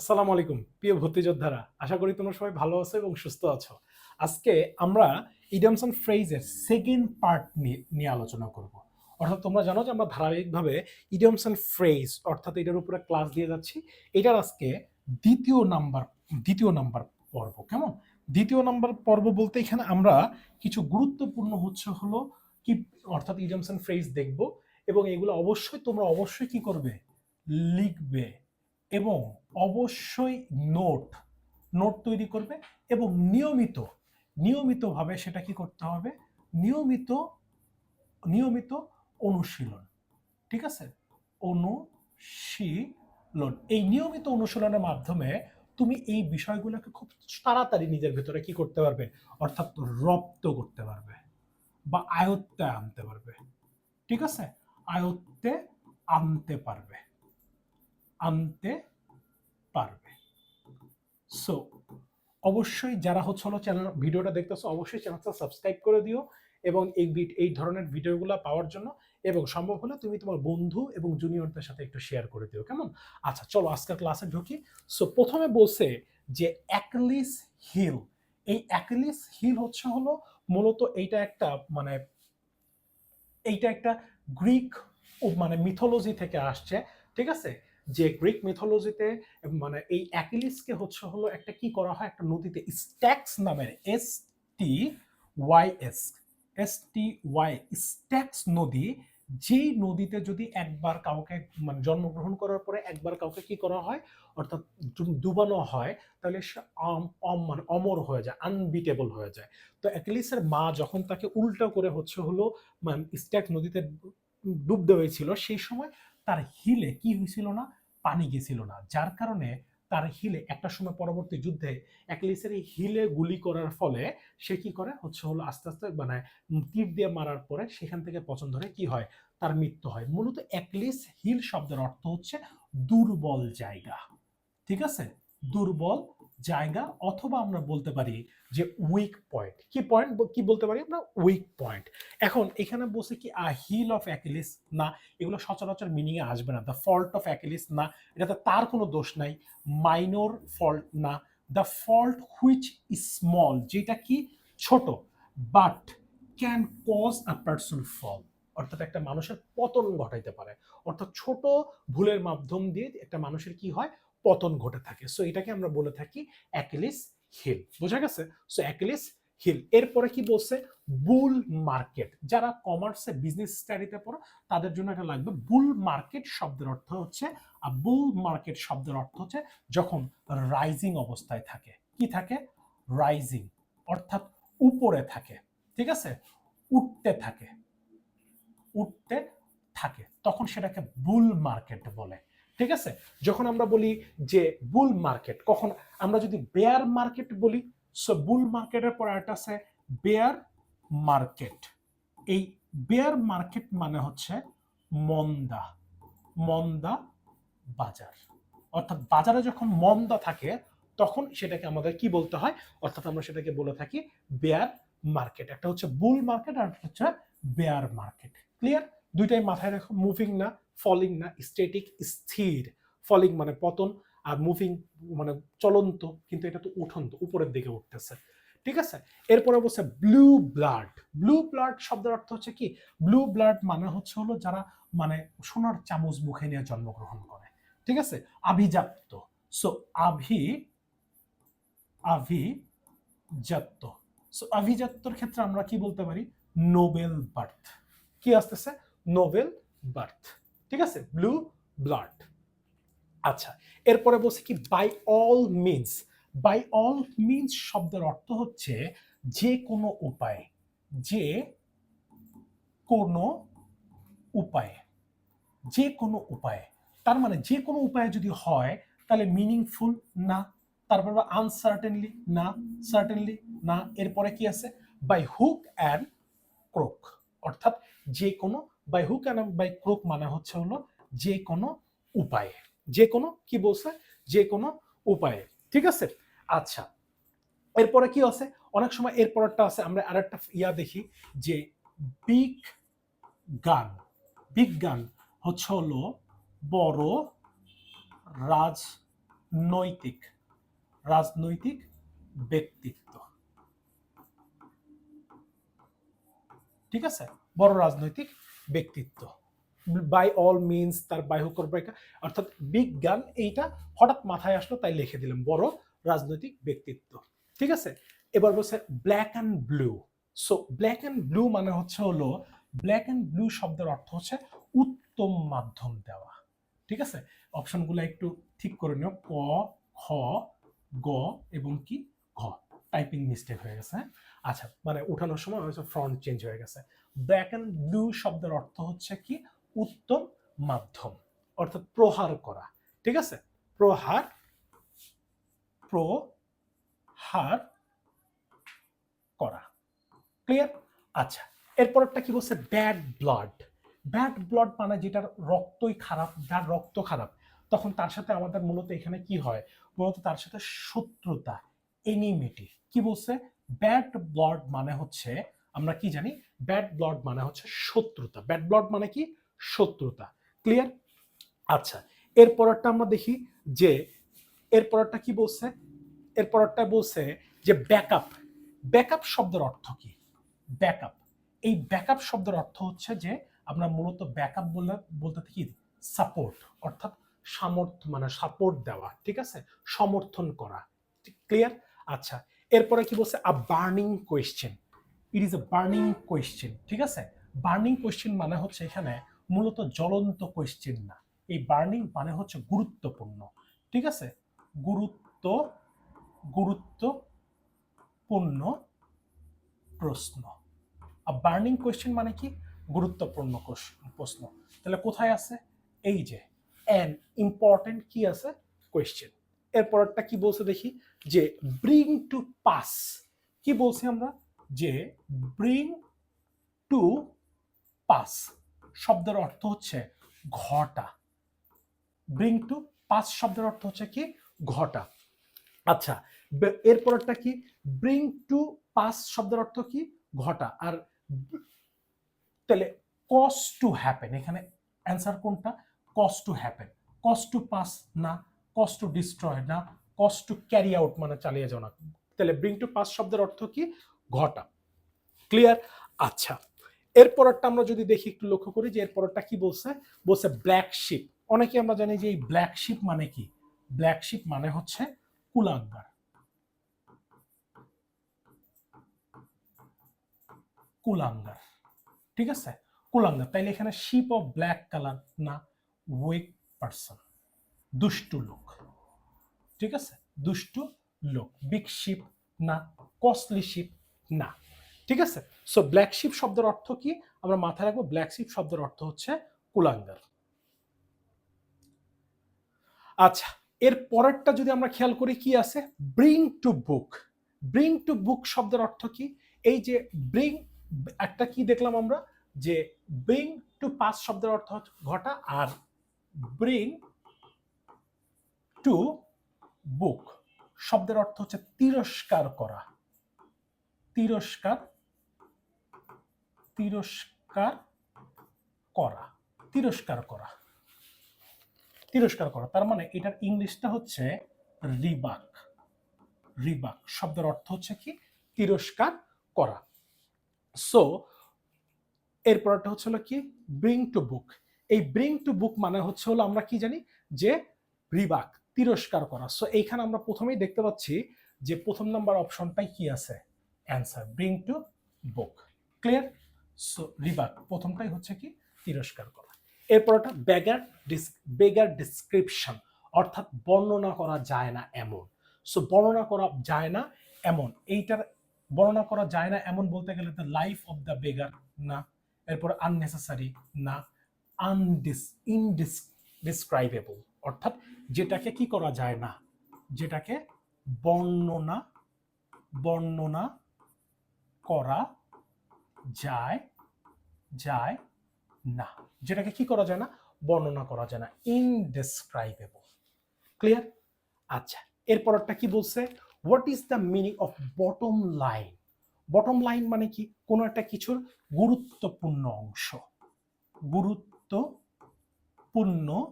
আসসালামু আলাইকুম, প্রিয় ভর্তি যোদ্ধারা আশা করি তোমরা সবাই ভালো আছো এবং সুস্থ আছো। আজকে আমরা ইডামস অ্যান্ড ফ্রেজের সেকেন্ড পার্ট নিয়ে আলোচনা করব। অর্থাৎ তোমরা জানো যে আমরা ধারাবাহিকভাবে ইডিয়মস অ্যান্ড ফ্রেজ অর্থাৎ এটার উপরে ক্লাস দিয়ে যাচ্ছি। এটার আজকে দ্বিতীয় নাম্বার দ্বিতীয় নাম্বার পর্ব, কেমন? দ্বিতীয় নাম্বার পর্ব বলতে এখানে আমরা কিছু গুরুত্বপূর্ণ হচ্ছে হলো কি অর্থাৎ ইডিয়মস অ্যান্ড ফ্রেজ দেখব এবং এগুলো অবশ্যই তোমরা অবশ্যই কি করবে? লিখবে এবং অবশ্যই নোট নোট তৈরি করবে এবং নিয়মিত, নিয়মিতভাবে সেটা কি করতে হবে? নিয়মিত নিয়মিত অনুশীলন, ঠিক আছে? অনুশীলন। এই নিয়মিত অনুশীলনের মাধ্যমে তুমি এই বিষয়গুলোকে খুব তাড়াতাড়ি নিজের ভেতরে কি করতে পারবে? অর্থাৎ রপ্ত করতে পারবে বা আয়ত্তে আনতে পারবে, ঠিক আছে? আয়ত্তে আনতে পারবে, আনতে সো অবশ্যই যারা হচ্ছে হলো চ্যানেল ভিডিওটা দেখতেছো, অবশ্যই চ্যানেলটা সাবস্ক্রাইব করে দিও এবং এই এই ধরনের ভিডিওগুলো পাওয়ার জন্য এবং সম্ভব হলে তুমি তোমার বন্ধু এবং জুনিয়রদের সাথে একটু শেয়ার করে দিও, কেমন? আচ্ছা চলো আজকের ক্লাসে ঢুকি। সো প্রথমে বলছে যে অ্যাকলিস হিল এই অ্যাকলিস হিল হচ্ছে হলো মূলত এইটা একটা মানে এইটা একটা গ্রিক মানে মিথোলজি থেকে আসছে, ঠিক আছে? যে গ্রিক মিথোলজিতে মানে এই অ্যাকিলিসকে হচ্ছে হলো একটা কি করা হয়? একটা নদীতে, স্ট্যাক্স নামের S T Y S S T Y Styx নদী, যেই নদীতে যদি একবার কাউকে মানে জন্মগ্রহণ করার পরে একবার কাউকে কি করা হয়? অর্থাৎ ডুবানো হয়, তাহলে সে মানে অমর হয়ে যায় আনবিটেবল হয়ে যায়। তো অ্যাকিলিসের মা যখন তাকে উল্টো করে হচ্ছে হলো মানে স্ট্যাক্স নদীতে ডুব দেওয়া হয়েছিল সেই সময় তার হিলে কি হয়েছিল না? পানি গেছিল না। যার কারণে তার হিলে, একটা সময় পরবর্তী যুদ্ধে অ্যাকলিসের এই হিলে গুলি করার ফলে সে কি করে? হচ্ছে হলো আস্তে আস্তে মানে তীর দিয়ে মারার পরে সেখান থেকে পছন্দ ধরে কি হয়? তার মৃত্যু হয়। মূলত অ্যাকলিস হিল শব্দের অর্থ হচ্ছে দুর্বল জায়গা। ঠিক আছে? দুর্বল জায়গা অথবা আমরা বলতে পারি যে উইক পয়েন্ট কি পয়েন্ট কি বলতে পারি আমরা? উইক পয়েন্ট এখন এখানে বসে কি, আ হিল অফ অ্যাকিলিস না। এগুলো সচরাচর মিনিং এ আসবে না। দ্য ফল্ট অফ অ্যাকিলিস না। এটাতে তার কোনো দোষ নাই। মাইনর ফল্ট না। দ্য ফল্ট হুইচ স্মল যেটা কি? ছোট। But can cause a person fall অর্থাৎ একটা মানুষের পতন ঘটাইতে পারে। অর্থাৎ ছোট ভুলের মাধ্যম দিয়ে একটা মানুষের কি হয়? পতন ঘটে থাকে। সো এটাকে আমরা বলে থাকি অ্যাকিলিস হিল। বোঝা গেছে? So Achilles heel. এরপরে কি বলছে? Bull market. যারা কমার্সে, বিজনেস স্টাডিতে পড়ো, তাদের জন্য এটা লাগবে। বুল মার্কেট শব্দের অর্থ হচ্ছে, আর বুল মার্কেট শব্দের অর্থ হচ্ছে যখন রাইজিং অবস্থায় থাকে। কি থাকে? রাইজিং। অর্থাৎ উপরে থাকে। ঠিক আছে? উঠতে থাকে। উঠতে থাকে। তখন সেটাকে বুল মার্কেট বলে। ঠিক আছে? যখন আমরা বলি যে বুল মার্কেট কখন আমরা যদি বেয়ার মার্কেট বলি সো বুল মার্কেটের পর একটা আছে বেয়ার মার্কেট এই বেয়ার মার্কেট মানে হচ্ছে মন্দা মন্দা বাজার। অর্থাৎ বাজারে যখন মন্দা থাকে, তখন সেটাকে আমাদের কি বলতে হয়? অর্থাৎ আমরা সেটাকে বলে থাকি বেয়ার মার্কেট একটা হচ্ছে বুল মার্কেট আর একটা হচ্ছে বেয়ার মার্কেট ক্লিয়ার দুইটাই মাথায় রাখো মুভিং না। ফলিং না স্টেটিক স্থির। ফলিং মানে পতন আর মুভিং মানে চলন্ত, কিন্তু এটা তো উঠন্ত, উপরের দিকে উঠতেছে। ঠিক আছে? এরপরে বলছে ব্লু ব্লাড ব্লু ব্লাড শব্দের অর্থ হচ্ছে কি? ব্লু ব্লাড মানে হচ্ছে হলো যারা মানে সোনার চামচ মুখে নিয়ে জন্মগ্রহণ করে। ঠিক আছে? আভিজাত্য। সো আভি, আভিজাত্য। সো আভিজাত্যর ক্ষেত্রে আমরা কি বলতে পারি? নোবেল বার্থ কি আসতেছে? নোবেল বার্থ ঠিক আছে? ব্লু ব্লাড আচ্ছা এরপরে বলছে কি by all means by all means শব্দের অর্থ হচ্ছে যে কোনো উপায়ে, যে কোনো উপায়ে, যে কোনো উপায়ে। তার মানে যে কোনো উপায়ে যদি হয়, তাহলে মিনিংফুল না, তারপর আনসার্টেনলি না সার্টেনলি না, এরপরে কি আছে? বাই হুক অ্যান্ড ক্রোক অর্থাৎ যে কোনো by hook and by crook মানে হচ্ছে হলো যে কোনো উপায়ে। যে কোনো, কি বলছে? যে কোনো উপায়ে। ঠিক আছে? আচ্ছা। এরপরে কি আছে? অনেক সময় এরপরটা আছে, আমরা আরেকটা ইয়া দেখি যে বিগ গান বিজ্ঞান হচ্ছে হলো বড় রাজনৈতিক রাজনৈতিক ব্যক্তিত্ব। ঠিক আছে? বড় রাজনৈতিক ব্যক্তিত্ব। বাই অল মিনস তার বাহ্য করবে অর্থাৎ বিজ্ঞান এইটা হঠাৎ মাথায় আসলো তাই লিখে দিলাম, বড় রাজনৈতিক ব্যক্তিত্ব। ঠিক আছে? এবার বলছে black and blue so black and blue মানে হচ্ছে হলো ব্ল্যাক অ্যান্ড ব্লু শব্দের অর্থ হচ্ছে উত্তম মাধ্যম দেওয়া। ঠিক আছে? অপশনগুলো একটু ঠিক করে নিও, ক, খ, গ এবং কি? ঘ। টাইপিং মিস্টেক হয়ে গেছে হ্যাঁ? আচ্ছা মানে উঠানোর সময় হয়তো ফ্রন্ট চেঞ্জ হয়ে গেছে। ব্ল্যাক অ্যান্ড ব্লু শব্দের অর্থ হচ্ছে কি? উত্তম মাধ্যম, অর্থাৎ প্রহার করা, ঠিক আছে? প্রহার প্রহার করা ক্লিয়ার আচ্ছা এরপরটা কি বলছে? ব্যাড ব্লাড ব্যাড ব্লাড মানে যেটার রক্তই খারাপ, যার রক্ত খারাপ, তখন তার সাথে আমাদের মূলত এখানে কি হয়? মূলত তার সাথে শত্রুতা এনিমিটি কি বলছে? ব্যাড ব্লাড মানে হচ্ছে আমরা কি জানি? ব্যাড ব্লড মানে হচ্ছে শত্রুতা। ব্যাড ব্লড মানে কি? শত্রুতা। ক্লিয়ার আচ্ছা এর পরেরটা আমরা দেখি যে এর পরেরটা কি বলছে? এর পরেরটা বলছে যে ব্যাকআপ ব্যাকআপ শব্দের অর্থ কি? ব্যাকআপ এই ব্যাকআপ শব্দের অর্থ হচ্ছে যে, আমরা মূলত ব্যাকআপ বলে বলতে কি সাপোর্ট অর্থাৎ সামর্থ্য মানে সাপোর্ট দেওয়া, ঠিক আছে? সমর্থন করা। ক্লিয়ার আচ্ছা এরপরে কি বলছে? A burning question it is a burning question ঠিক আছে? বার্নিং কোয়েশ্চেন মানে হচ্ছে এখানে মূলত জ্বলন্ত কোয়েশ্চেন না। এই বার্নিং মানে হচ্ছে গুরুত্বপূর্ণ, ঠিক আছে? গুরুত্ব, গুরুত্বপূর্ণ প্রশ্ন। আর বার্নিং কোয়েশ্চেন মানে কি? গুরুত্বপূর্ণ প্রশ্ন। তাহলে কোথায় আছে? এই যে অ্যান ইম্পর্টেন্ট কি আছে? কোয়েশ্চেন এরপরটা কি বলছে দেখি? যে ব্রিং টু পাস কি বলছি আমরা? যে ব্রিং টু পাস শব্দের অর্থ হচ্ছে ঘটা। ব্রিং টু পাস শব্দের অর্থ হচ্ছে কি? ঘটা। আচ্ছা এরপরটা কি? ব্রিং টু পাস শব্দের অর্থ কি? ঘটা। আর তাহলে কজ টু হ্যাপেন এখানে অ্যান্সার কোনটা? Cause to happen cause to pass না কজ টু ডিস্ট্রয় না কজ টু ক্যারি আউট মানে চালিয়ে যাও না। তাহলে ব্রিং টু পাস শব্দের অর্থ কি? ঘটা। ক্লিয়ার আচ্ছা। এরপরটা আমরা যদি দেখি, একটু লক্ষ্য করি যে এরপরটা কি বলছে? বলছে ব্ল্যাক শিপ অনেকে আমরা জানি যে এই ব্ল্যাক শিপ মানে কি? ব্ল্যাক শিপ মানে হচ্ছে কুলাঙ্গার কুলাঙ্গার ঠিক আছে? কুলাঙ্গার তাইলে এখানে শিপ অফ ব্ল্যাক কালার না উইক পার্সন দুষ্টু লোক। ঠিক আছে? দুষ্টু লোক। বিগ শিপ না কস্টলি শিপ না। ঠিক আছে? সো ব্ল্যাক শিপ শব্দের অর্থ কি? আমরা মাথায় রাখব ব্ল্যাক শিপ শব্দের অর্থ হচ্ছে কুলাঙ্গার। আচ্ছা এর পরেরটা যদি আমরা খেয়াল করি, কি আছে? Bring to book bring to book শব্দের অর্থ কি? এই যে ব্রিং একটা কি দেখলাম আমরা? যে ব্রিং টু পাস শব্দের অর্থ ঘটা, আর ব্রিং টু বুক শব্দের অর্থ হচ্ছে তিরস্কার করা। তিরস্কার তিরস্কার করা তিরস্কার করা তিরস্কার করা। তার মানে এটার ইংলিশটা হচ্ছে রিবাক রিবাক। শব্দের অর্থ হচ্ছে কি? তিরস্কার করা। সো এরপরটা হচ্ছে হলো কি? ব্রিং টু বুক এই ব্রিং টু বুক মানে হচ্ছে হলো আমরা কি জানি? যে রিবাক, তিরস্কার করা। সো এইখানে আমরা প্রথমেই দেখতে পাচ্ছি যে প্রথম নাম্বার অপশনটাই কি আছে? Answer bring to book. Clear? So rebuke প্রথমটাই হচ্ছে কি? তিরস্কার করা। এরপরটা বেগার বেগার ডিসক্রিপশন, অর্থাৎ বর্ণনা করা যায় না এমন। সো, বর্ণনা করা যায় না এমন। এইটার বর্ণনা করা যায় না এমন বলতে গেলে the life of the beggar না। এরপর আননেসেসারি না। আনডিস ইনডিসক্রাইবেবল অর্থাৎ যেটাকে কি করা যায় না? যেটাকে বর্ণনা বর্ণনা করা যায় যায় না। যেটাকে কি করা যায় না? বর্ণনা করা যায় না। ইনডেসক্রাইবেবল ক্লিয়ার আচ্ছা এরপরটা কি বলছে? What is the meaning of bottom line bottom line মানে কি? কোনো একটা কিছুর গুরুত্বপূর্ণ অংশ। গুরুত্বপূর্ণ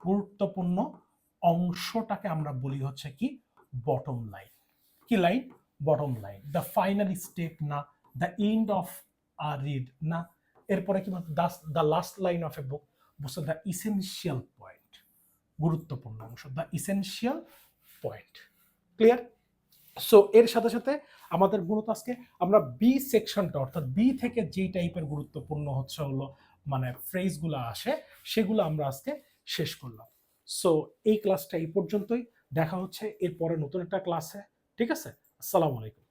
গুরুত্বপূর্ণ অংশটাকে আমরা বলি হচ্ছে কি? বটম লাইন কি line bottom line the final step না the end of a read না এরপরে কি thus the last line of a book বুঝছ দ্য ইসেনশিয়াল পয়েন্ট গুরুত্বপূর্ণ অংশ the essential point clear so এর সাথে সাথে আমাদের মূলত আজকে আমরা বি সেকশনটা অর্থাৎ বি থেকে যে টাইপের গুরুত্বপূর্ণ হচ্ছে হলো মানে ফ্রেজগুলো আসে, সেগুলো আমরা আজকে শেষ করলাম। সো এই ক্লাসটা এই পর্যন্তই, দেখা হচ্ছে এরপরে নতুন একটা ক্লাসে ঠিক আছে? আসসালামু আলাইকুম।